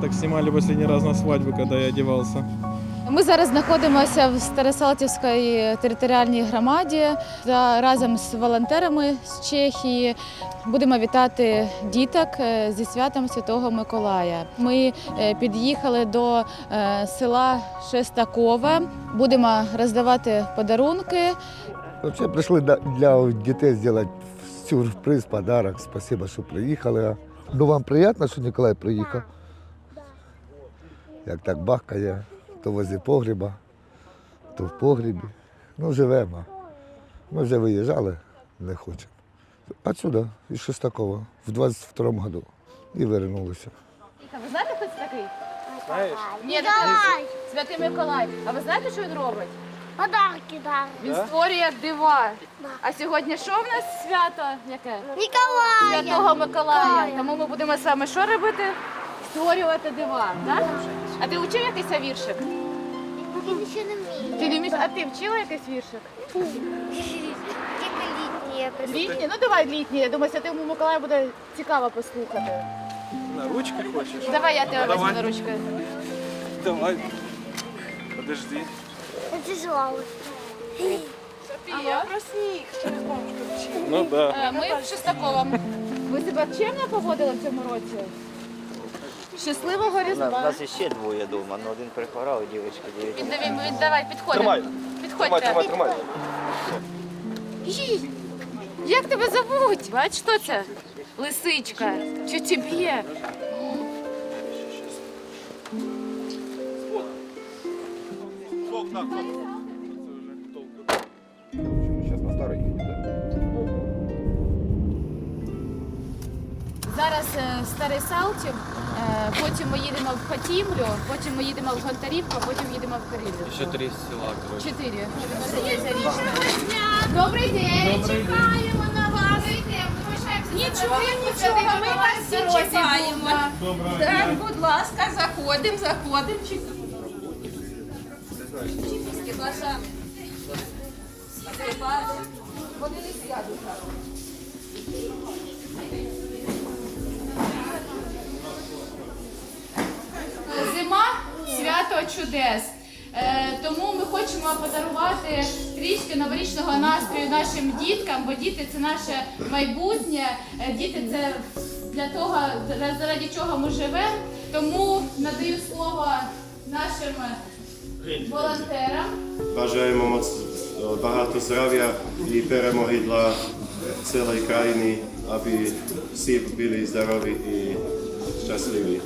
так снимали последний раз на свадьбе, когда я одевался. Ми зараз знаходимося в Старосалтівській територіальній громаді та разом з волонтерами з Чехії будемо вітати діток е, зі святом Святого Миколая. Ми е, під'їхали до е, села Шестакове. Будемо роздавати подарунки. Вообще прийшли для дітей зробити сюрприз, подарок. Спасибо, що приїхали. Ну вам приємно, що Ніколай приїхав. Як так бахкає, то возле погреба, то в погребі. Ну, живемо. Ми вже виїжджали, не хочемо. Отсюда, із Шестакова, в 22-му году. І вернулися. Ви знаєте, хто це такий? Знаешь? Ні, Святий Миколай. А ви знаєте, що він робить? Подарки дарить. Він створює дива. А сьогодні що в нас свято? Яке? Ніколая. Святого Миколая. Миколая. Тому ми будемо саме що робити? Створювати дива. Так? А ти вчив якийсь віршик? Він ще не вміє. Ти не вмієш, а ти вчила якийсь віршик? Тільки літні якось. Літній? Ну давай літній. Я думаю, Святому Миколаю буде цікаво послухати. На ручки хочешь? Давай я тебе візьму давай. на ручки. Давай. Подожди. Це жалко. Софія. Ну да. Е, Ми в Шестаковому. Ви себе чемно поводили в цьому році? Щасливого У нас, у Різдва. нас ще двоє вдома, але один прихворав, дівчинка дев'ять. Віддавай, віддавай, підходимо. Тримай. Підходьте. Тримай, тримай, тримай. Їй, Як тебе зовуть? Бач, що це? Лисичка. Чи тебе? Зараз старий Салтів, е, потім ми їдемо в Хатімлю, потім ми їдемо в Гонтарівку, а потім їдемо в Кирилів. Еще три села. Чотири. Є зарічне. Добрий день. Чекаємо на вас. Нічого, нічого, ми вас всі чекаємо. Так, будь ласка, заходимо, заходимо. Глазами. Вони не сядуть. Зима свято чудес. Е, тому ми хочемо подарувати трішки новорічного настрою нашим діткам, бо діти це наше майбутнє. Е, діти це для того, заради чого ми живемо. Тому надаю слово нашим волонтерам. Бажаємо багато здрав'я і перемоги для цілої країни, аби всі були здорові і щасливі.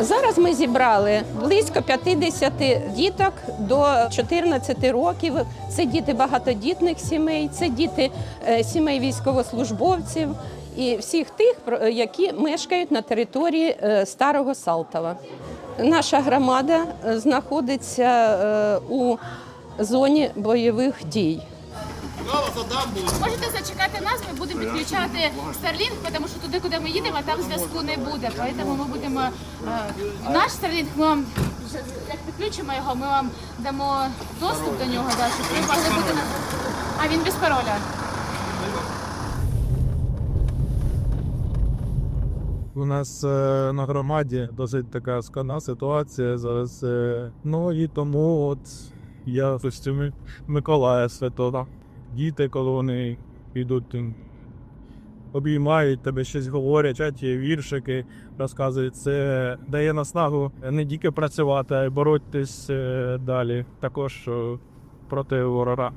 Зараз ми зібрали близько 50 діток до 14 років. Це діти багатодітних сімей, це діти е, сімей військовослужбовців і всіх тих, які мешкають на території е, Старого Салтова. Наша громада е, знаходиться е, у зоні бойових дій. Можете зачекати нас, ми будемо підключати Starlink, тому що туди, куди ми їдемо, там зв'язку не буде. Тому ми будемо е, наш Starlink, ми вам як підключимо його, ми вам дамо доступ до нього, да, щоб ви могли бути на а він без пароля. У нас е, на громаді досить така складна ситуація зараз. Е, ну і тому от я в костюмі Миколая Святого. Діти, коли вони йдуть, обіймають тебе, щось говорять, чаті віршики, розказують. Це дає наснагу не тільки працювати, а й боротись е, далі. Також е, проти ворога.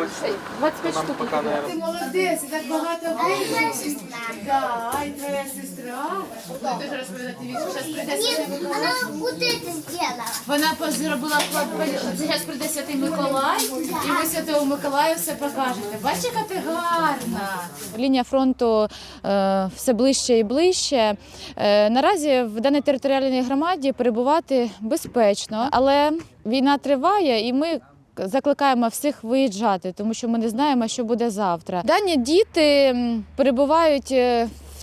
По там? 25 штук. Ти молодець, так багато. Так, ай, твоя сестра. Дуже розповідати вірш. Зараз прийде Святий Миколай. она вот это сделала. Вона зробила зараз прийде Святий Миколай, і ви Святого Миколаю все покажете. Бачите, яка ти гарна. Лінія фронту е, все ближче і ближче. Е, наразі в даній територіальній громаді перебувати безпечно, але війна триває, і ми закликаємо всіх виїжджати, тому що ми не знаємо, що буде завтра. Дані діти перебувають.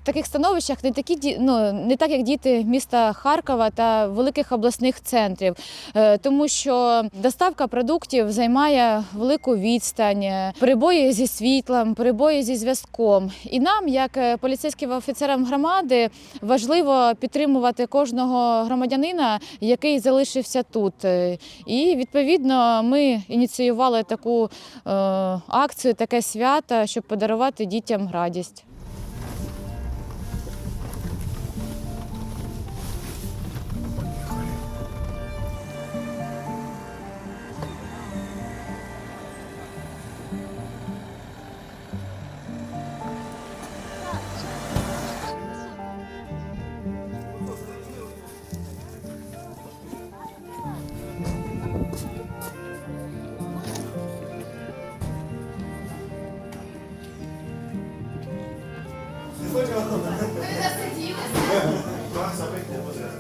Таких становищах не такі ну, не так, як діти міста Харкова та великих обласних центрів, Е, тому що доставка продуктів займає велику відстань, е, перебої зі світлом, перебої зі зв'язком. І нам, як е, поліцейським офіцерам громади, важливо підтримувати кожного громадянина, який залишився тут. І відповідно ми ініціювали таку акцію, таке свято, щоб подарувати дітям радість.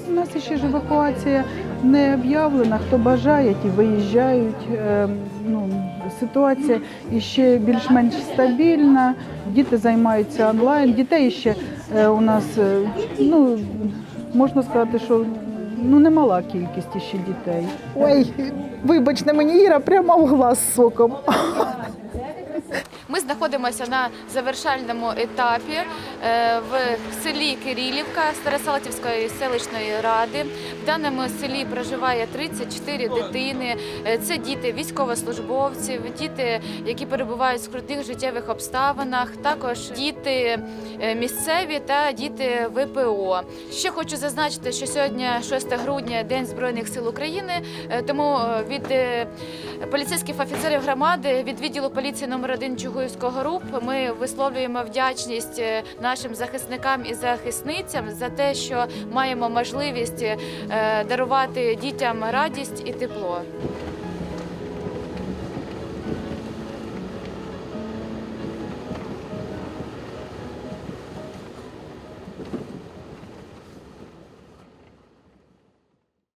У нас ще ж евакуація не об'явлена. Хто бажає, ті виїжджають. Е, Ну, ситуація ще більш-менш стабільна. Діти займаються онлайн. Дітей ще е, у нас е, ну, можна сказати, що ну, немала кількість ще дітей. Ой, вибачте мені, Іра, прямо в глаз соком. Ми знаходимося на завершальному етапі е, в селі Кирилівка Старосалтівської селищної ради. В даному селі проживає 34 дитини. Е, Це діти військовослужбовців, діти, які перебувають в скрутних життєвих обставинах, також діти е, місцеві та діти ВПО. Ще хочу зазначити, що сьогодні 6 грудня День Збройних сил України, тому від поліцейських офіцерів громади від відділу поліції номер 1 Чугуївського РУП ми висловлюємо вдячність е, нашим захисникам і захисницям за те, що маємо можливість е, дарувати дітям радість і тепло.